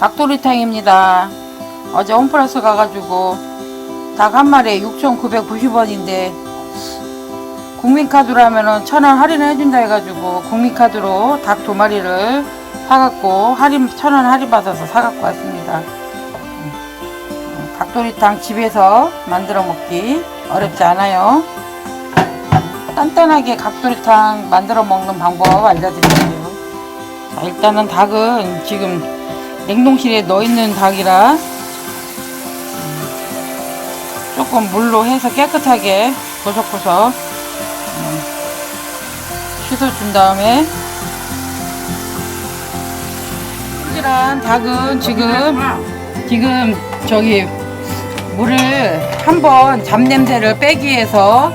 닭도리탕입니다. 어제 홈플러스 가가지고 닭 한 마리에 6,990원인데 국민카드로 하면은 천 원 할인을 해준다 해가지고 국민카드로 닭 두 마리를 사갖고 할인 천 원 할인 받아서 사갖고 왔습니다. 음, 닭도리탕 집에서 만들어 먹기 어렵지 않아요. 단단하게 닭도리탕 만들어 먹는 방법 알려드릴게요. 자, 일단은 닭은 지금 냉동실에 넣어 있는 닭이라 음, 조금 물로 해서 깨끗하게 보석보석 음, 씻어준 다음에 손질한 닭은 지금 지금 저기 물을 한번 잡냄새를 빼기 위해서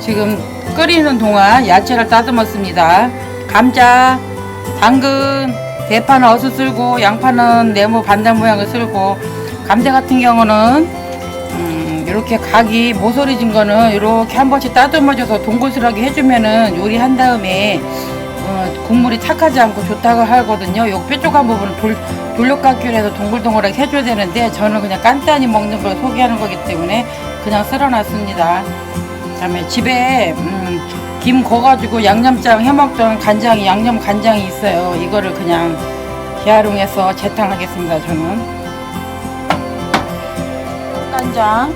지금 끓이는 동안 야채를 다듬었습니다. 감자, 당근, 대파는 어슷 쓸고 양파는 네모 반달 모양을 쓸고 감자 같은 경우는 음, 이렇게 각이 모서리진 거는 이렇게 한 번씩 따듬어줘서 동글스럽게 해주면은 요리한 다음에 어, 국물이 탁하지 않고 좋다고 하거든요. 요 뾰족한 부분을 돌, 돌려깎기로 해서 동글동글하게 해줘야 되는데 저는 그냥 간단히 먹는 걸 소개하는 거기 때문에 그냥 썰어놨습니다. 그다음에 집에 음, 김 거가지고 양념장 해먹던 간장이 양념 간장이 있어요. 이거를 그냥 재활용해서 재탕하겠습니다. 저는 간장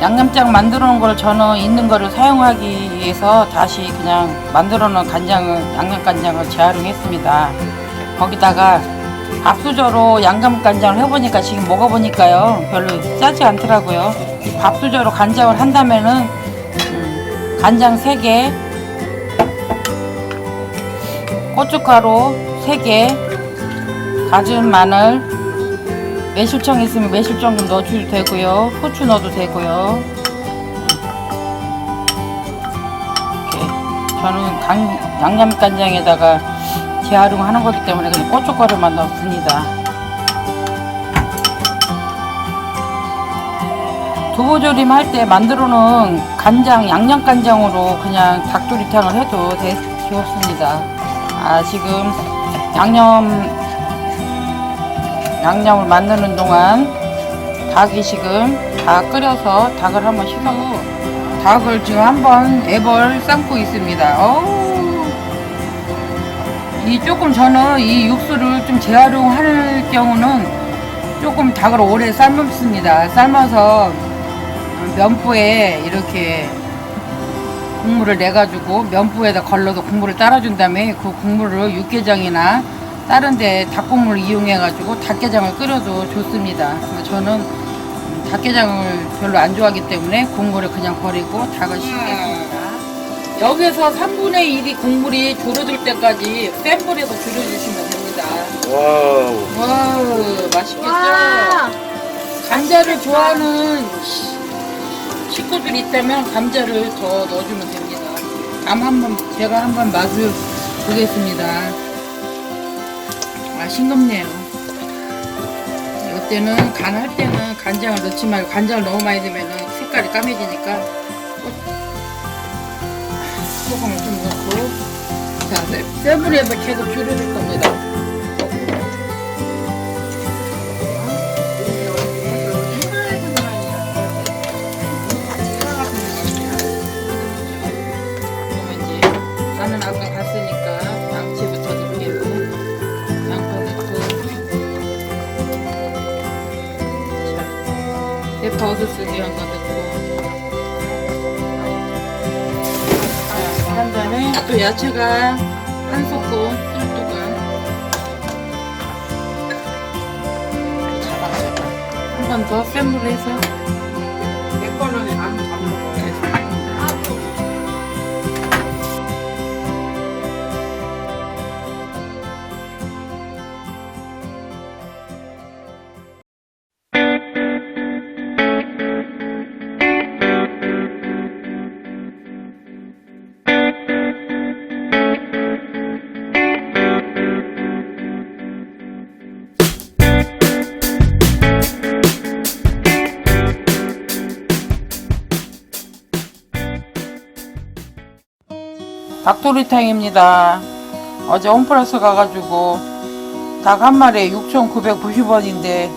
양념장 만들어 놓은 걸 저는 있는 거를 사용하기 위해서 다시 그냥 만들어 놓은 간장을 양념 간장을 재활용했습니다. 거기다가 밥수저로 양념 간장을 해보니까 지금 먹어보니까요 별로 짜지 않더라고요. 이 밥수저로 간장을 한다면은 음, 간장 3개, 고춧가루 3개, 다진 마늘, 매실청 있으면 매실청 좀 넣어줘도 되고요. 후추 넣어도 되고요. 이렇게 저는 간, 양념 간장에다가 재활용하는 거기 때문에 그냥 고춧가루만 넣습니다. 두부조림 할 때 만들어 놓은 간장, 양념 간장으로 그냥 닭도리탕을 해도 되, 되었습니다. 아, 지금 양념 양념을 만드는 동안 닭이 지금 다 끓여서 닭을 한번 씻어고 닭을 지금 한번 애벌 삶고 있습니다. 어우, 이 조금 저는 이 육수를 좀 재활용할 경우는 조금 닭을 오래 삶습니다. 삶아서 면부에 이렇게 국물을 내가지고 면부에다 걸러서 국물을 따라준 다음에 그 국물을 육개장이나 다른 데 닭국물을 이용해가지고 닭게장을 끓여도 좋습니다. 저는 닭게장을 별로 안 좋아하기 때문에 국물을 그냥 버리고 닭을 씻겠습니다. 여기서 3분의 1이 국물이 줄어들 때까지 센 불에서 줄여주시면 됩니다. 와우. 와우, 맛있겠죠? 와. 감자를 좋아하는 시- 식구들이 있다면 감자를 더 넣어주면 됩니다. 감 한번 제가 한번 맛을 보겠습니다. 아 싱겁네요. 이때는 간할 때는 간장을 넣지 말고 간장을 너무 많이 넣으면 색깔이 까매지니까 소금을 좀 넣고 자 네, 센 불에서 계속 줄여줄 겁니다. 또 야채가 한 소끔 뚜루뚜가 한번 더 센 불로 해서 닭도리탕입니다. 어제 홈플러스 가가지고 닭 한 마리에 6,990원인데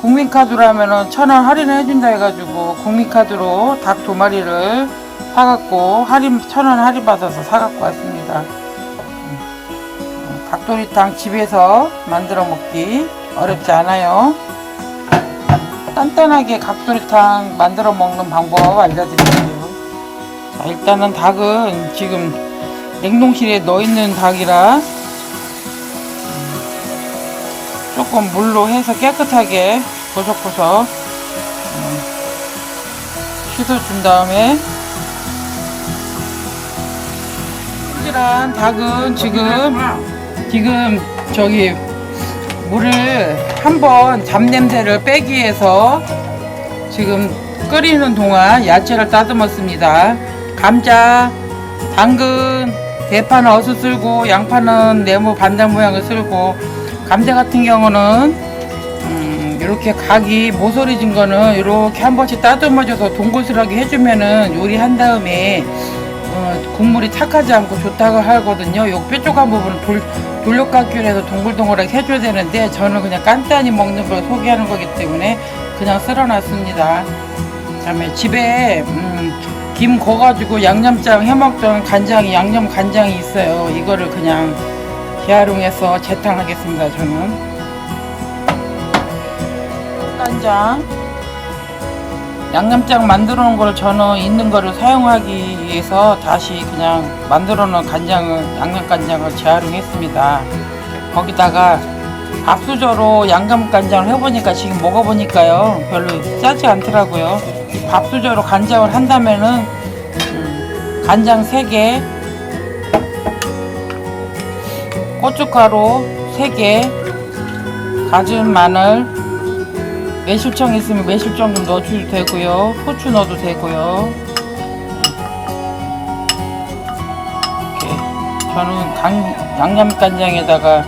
국민카드로 하면은 천원 할인을 해준다 해가지고 국민카드로 닭 두 마리를 사갖고 할인 천원 할인 받아서 사갖고 왔습니다. 음, 어, 닭도리탕 집에서 만들어 먹기 어렵지 않아요. 단단하게 닭도리탕 만들어 먹는 방법 알려드릴게요. 자, 일단은 닭은 지금 냉동실에 넣어 있는 닭이라 조금 물로 해서 깨끗하게 고석고석 음, 씻어준 다음에 찌질한 닭은 지금 지금 저기 물을 한번 잡냄새를 빼기 위해서 지금 끓이는 동안 야채를 따듬었습니다. 감자, 당근, 대파는 어슷 쓸고 양파는 네모 반달 모양을 쓸고 감자 같은 경우는 음, 이렇게 각이 모서리 진 거는 이렇게 한 번씩 따듬어줘서 동글스럽게 해주면은 요리한 다음에 어, 국물이 탁하지 않고 좋다고 하거든요. 요 뾰족한 부분은 돌, 돌려깎기로 해서 동글동글하게 해줘야 되는데 저는 그냥 간단히 먹는 걸 소개하는 거기 때문에 그냥 썰어놨습니다. 그다음에 집에 음, 김 거가지고 양념장 해먹던 간장이 양념 간장이 있어요. 이거를 그냥 재활용해서 재탕하겠습니다. 저는 간장 양념장 만들어 놓은 걸 저는 있는 거를 사용하기 위해서 다시 그냥 만들어 놓은 간장을 양념 간장을 재활용했습니다. 거기다가 밥수저로 양념 간장을 해보니까 지금 먹어보니까요 별로 짜지 않더라고요. 이 밥수저로 간장을 한다면은 음, 간장 3개, 고춧가루 3개, 다진 마늘, 매실청 있으면 매실청 좀 넣어줘도 되고요. 후추 넣어도 되고요. 이렇게 저는 간, 양념 간장에다가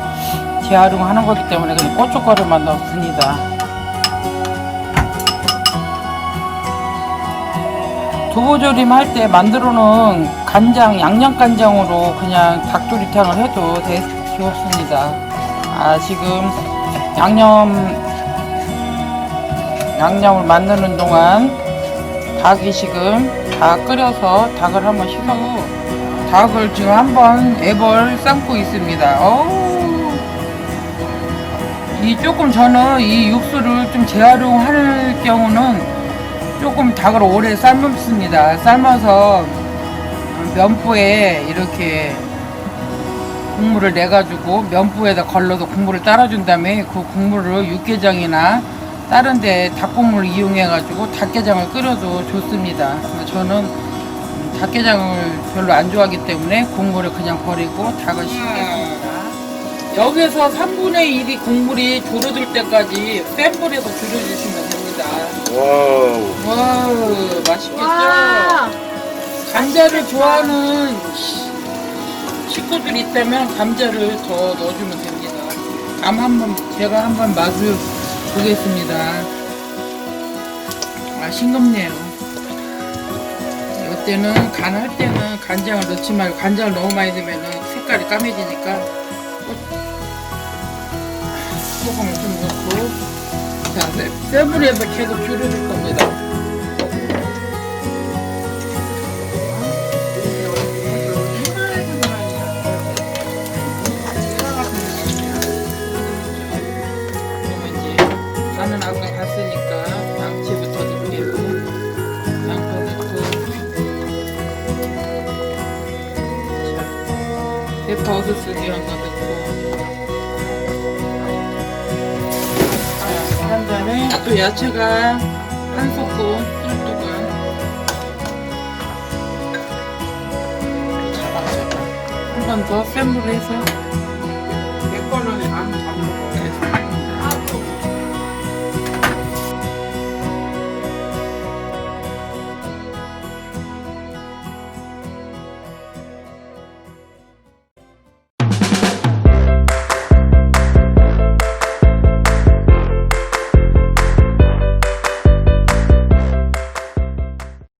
재활용하는 거기 때문에 그냥 고춧가루만 넣습니다. 두부조림 할 때 만들어 놓은 간장, 양념 간장으로 그냥 닭도리탕을 해도 되, 좋습니다. 아, 지금 양념 양념을 만드는 동안 닭이 지금 다 끓여서 닭을 한번 씻고 닭을 지금 한번 애벌 삶고 있습니다. 어우, 이 조금 저는 이 육수를 좀 재활용할 경우는 조금 닭을 오래 삶습니다. 삶아서 면보에 이렇게 국물을 내가지고 면보에다 걸러서 국물을 따라준 다음에 그 국물을 육개장이나 다른 데 닭국물을 이용해가지고 닭게장을 끓여도 좋습니다. 저는 닭게장을 별로 안 좋아하기 때문에 국물을 그냥 버리고 닭을 씻겠습니다. 여기서 3분의 1이 국물이 줄어들 때까지 센 불에서 줄여주시면. 와우. 와우, 맛있겠죠? 와. 감자를 좋아하는 시- 식구들이 있다면 감자를 더 넣어주면 됩니다. 감 한번 제가 한번 맛을 보겠습니다. 아 싱겁네요. 이때는 간할 때는 간장을 넣지 말고 간장을 너무 많이 넣으면 색깔이 까매지니까 소금을 자 세- 센 불에서 계속 줄여줄 겁니다. 또 야채가 한 소끔 뚜껑 잡아 잡아 한번 더 센 불로 해서